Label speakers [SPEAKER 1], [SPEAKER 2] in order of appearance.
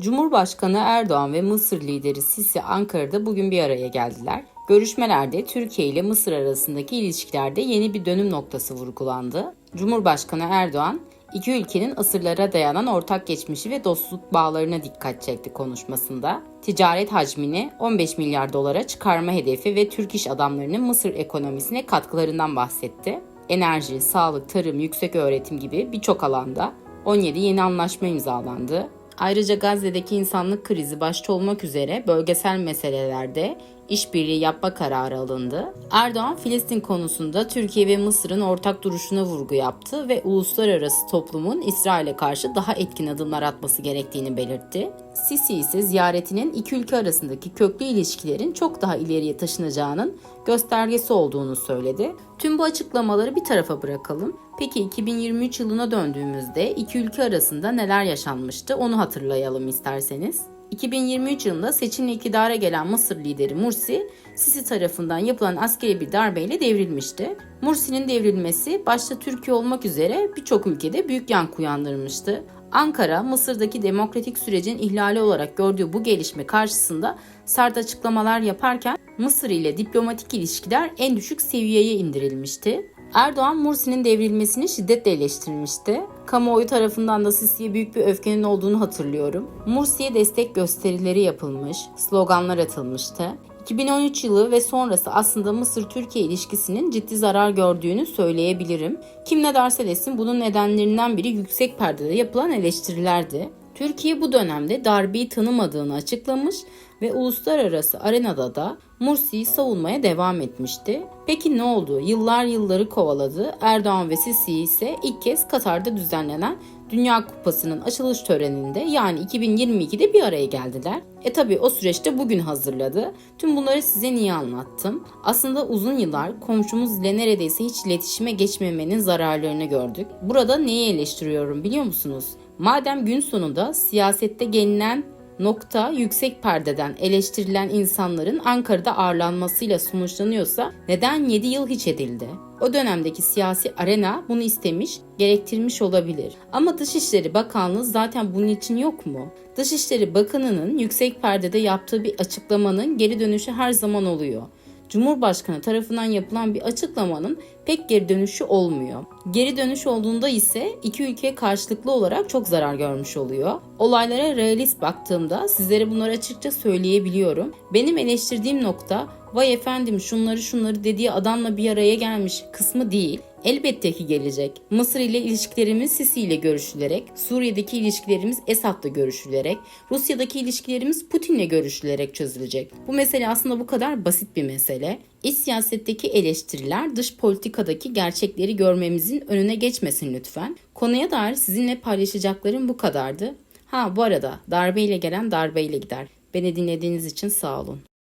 [SPEAKER 1] Cumhurbaşkanı Erdoğan ve Mısır lideri Sisi Ankara'da bugün bir araya geldiler. Görüşmelerde Türkiye ile Mısır arasındaki ilişkilerde yeni bir dönüm noktası vurgulandı. Cumhurbaşkanı Erdoğan, iki ülkenin asırlara dayanan ortak geçmişi ve dostluk bağlarına dikkat çekti konuşmasında. Ticaret hacmini 15 milyar dolara çıkarma hedefi ve Türk iş adamlarının Mısır ekonomisine katkılarından bahsetti. Enerji, sağlık, tarım, yüksek öğretim gibi birçok alanda 17 yeni anlaşma imzalandı. Ayrıca Gazze'deki insanlık krizi başta olmak üzere bölgesel meselelerde işbirliği yapma kararı alındı. Erdoğan Filistin konusunda Türkiye ve Mısır'ın ortak duruşuna vurgu yaptı ve uluslararası toplumun İsrail'e karşı daha etkin adımlar atması gerektiğini belirtti. Sisi ise ziyaretinin iki ülke arasındaki köklü ilişkilerin çok daha ileriye taşınacağının göstergesi olduğunu söyledi. Tüm bu açıklamaları bir tarafa bırakalım. Peki 2023 yılına döndüğümüzde iki ülke arasında neler yaşanmıştı onu hatırlayalım isterseniz. 2023 yılında seçimle iktidara gelen Mısır lideri Mursi, Sisi tarafından yapılan askeri bir darbeyle devrilmişti. Mursi'nin devrilmesi başta Türkiye olmak üzere birçok ülkede büyük yankı uyandırmıştı. Ankara, Mısır'daki demokratik sürecin ihlali olarak gördüğü bu gelişme karşısında sert açıklamalar yaparken Mısır ile diplomatik ilişkiler en düşük seviyeye indirilmişti. Erdoğan Mursi'nin devrilmesini şiddetle eleştirmişti. Kamuoyu tarafından da Sisi'ye büyük bir öfkenin olduğunu hatırlıyorum. Mursi'ye destek gösterileri yapılmış, sloganlar atılmıştı. 2013 yılı ve sonrası aslında Mısır-Türkiye ilişkisinin ciddi zarar gördüğünü söyleyebilirim. Kim ne derse desin bunun nedenlerinden biri yüksek perdede yapılan eleştirilerdi. Türkiye bu dönemde darbeyi tanımadığını açıklamış ve uluslararası arenada da Mursi'yi savunmaya devam etmişti. Peki ne oldu? Yıllar yılları kovaladı. Erdoğan ve Sisi ise ilk kez Katar'da düzenlenen Dünya Kupası'nın açılış töreninde yani 2022'de bir araya geldiler. E tabi o süreçte bugün hazırladı. Tüm bunları size niye anlattım? Aslında uzun yıllar komşumuz ile neredeyse hiç iletişime geçmemenin zararlarını gördük. Burada neyi eleştiriyorum biliyor musunuz? Madem gün sonunda siyasette gelinen nokta yüksek perdeden eleştirilen insanların Ankara'da ağırlanmasıyla sonuçlanıyorsa neden 7 yıl hiç edildi? O dönemdeki siyasi arena bunu istemiş, gerektirmiş olabilir. Ama Dışişleri Bakanlığı zaten bunun için yok mu? Dışişleri Bakanı'nın yüksek perdede yaptığı bir açıklamanın geri dönüşü her zaman oluyor. Cumhurbaşkanı tarafından yapılan bir açıklamanın pek geri dönüşü olmuyor. Geri dönüş olduğunda ise iki ülke karşılıklı olarak çok zarar görmüş oluyor. Olaylara realist baktığımda sizlere bunları açıkça söyleyebiliyorum. Benim eleştirdiğim nokta vay efendim şunları şunları dediği adamla bir araya gelmiş kısmı değil. Elbette ki gelecek. Mısır ile ilişkilerimiz Sisi ile görüşülerek, Suriye'deki ilişkilerimiz Esad'la görüşülerek, Rusya'daki ilişkilerimiz Putin'le görüşülerek çözülecek. Bu mesele aslında bu kadar basit bir mesele. İç siyasetteki eleştiriler dış politikadaki gerçekleri görmemizin önüne geçmesin lütfen. Konuya dair sizinle paylaşacaklarım bu kadardı. Ha bu arada darbeyle gelen darbeyle gider. Beni dinlediğiniz için sağ olun.